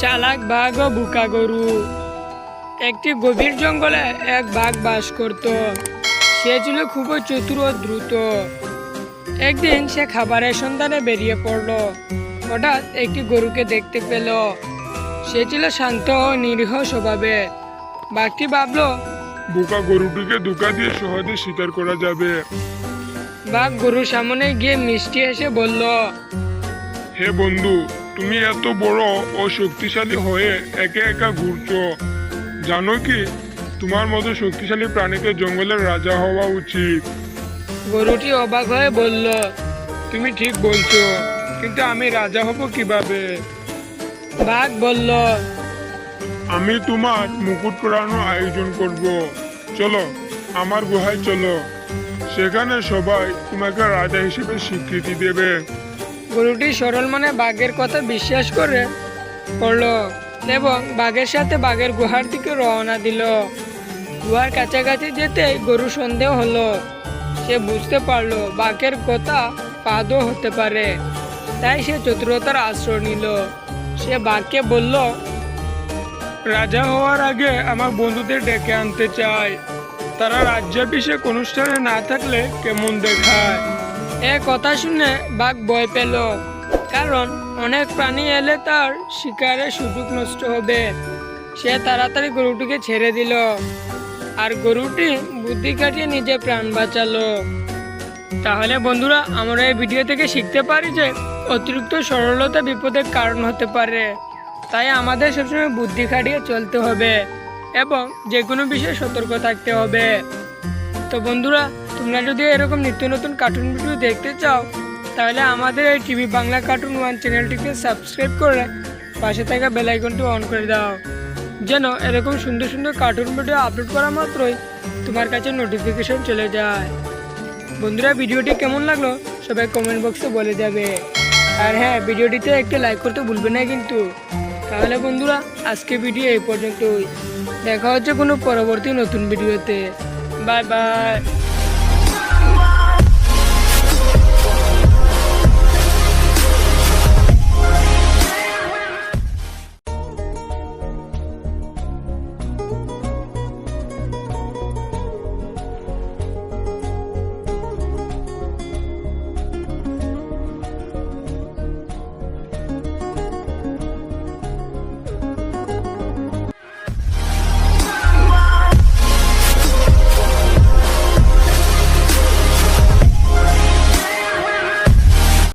চালাক বাঘ ও বুকা গরু। একটি গভীর জঙ্গলে এক বাঘ বাস করত। সে ছিল খুবই চতুর ও দ্রুত। একদিন সে খাবারের সন্ধানে বেরিয়ে পড়ল। হঠাৎ একটি গরুকে দেখতে পেল। সে ছিল শান্ত ও নিরীহ স্বভাবে। বাঘটি ভাবলো বোকা গরুটিকে ধোকা দিয়ে সহজে শিকার করা যাবে। বাঘ গরুর সামনে গিয়ে মিষ্টি এসে বলল হে বন্ধু তুমি এত বড় ও শক্তিশালী হয়ে একে একা ঘুরছো। জানো কি? তোমার মতো শক্তিশালী প্রাণীকে জঙ্গলের রাজা হওয়া উচিত। গরুটি অবাক হয়ে বলল তুমি ঠিক বলছো কিন্তু আমি রাজা হব কীভাবে? বাঘ বলল আমি তোমার মুকুট পরানোর আয়োজন করব। চলো আমার গুহায় চলো। সেখানে সবাই তোমাকে রাজা হিসেবে স্বীকৃতি দেবে। গরুটি সরল মনে বাঘের কথা বিশ্বাস করে পড়ল এবং বাঘের সাথে বাঘের গুহার দিকে রওনা দিল। গুহার কাছাকাছি যেতে গরু সন্দেহ হলো। সে বুঝতে পারল বাঘের কথা পাদও হতে পারে। তাই সে চতুরতার আশ্রয় নিল। সে বাঘকে বলল, রাজা হওয়ার আগে আমার বন্ধুদের ডেকে আনতে চাই। তারা রাজ্যাভিষেক অনুষ্ঠানে না থাকলে কেমন দেখায়? এ কথা শুনে বাঘ ভয় পেল। কারণ অনেক প্রাণী এলে তার শিকারের সুযোগ নষ্ট হবে। সে তাড়াতাড়ি গরুটিকে ছেড়ে দিল। আর গরুটি বুদ্ধি কাটিয়ে নিজে প্রাণ বাঁচালো। তাহলে বন্ধুরা, আমরা এই ভিডিও থেকে শিখতে পারি যে অতিরিক্ত সরলতা বিপদের কারণ হতে পারে। তাই আমাদের সবসময় বুদ্ধি খাটিয়ে চলতে হবে এবং যে কোনো বিষয়ে সতর্ক থাকতে হবে। তো বন্ধুরা, তোমরা যদি এরকম নিত্য নতুন কার্টুন ভিডিও দেখতে চাও, তাহলে আমাদের এই টিভি বাংলা কার্টুন ওয়ান চ্যানেলটিকে সাবস্ক্রাইব করে পাশে থাকা বেল আইকনটি অন করে দাও। যেন এরকম সুন্দর সুন্দর কার্টুন ভিডিও আপলোড করা মাত্রই তোমার কাছে নোটিফিকেশন চলে যায়। বন্ধুরা, ভিডিওটি কেমন লাগল সবাই কমেন্ট বক্সে বলে যাবে। আর হ্যাঁ ভিডিওটিতে একটি লাইক করতে ভুলবে না কিন্তু। তাহলে বন্ধুরা আজকে ভিডিও এই পর্যন্তই। দেখা হচ্ছে কোনো পরবর্তী নতুন ভিডিওতে 拜拜。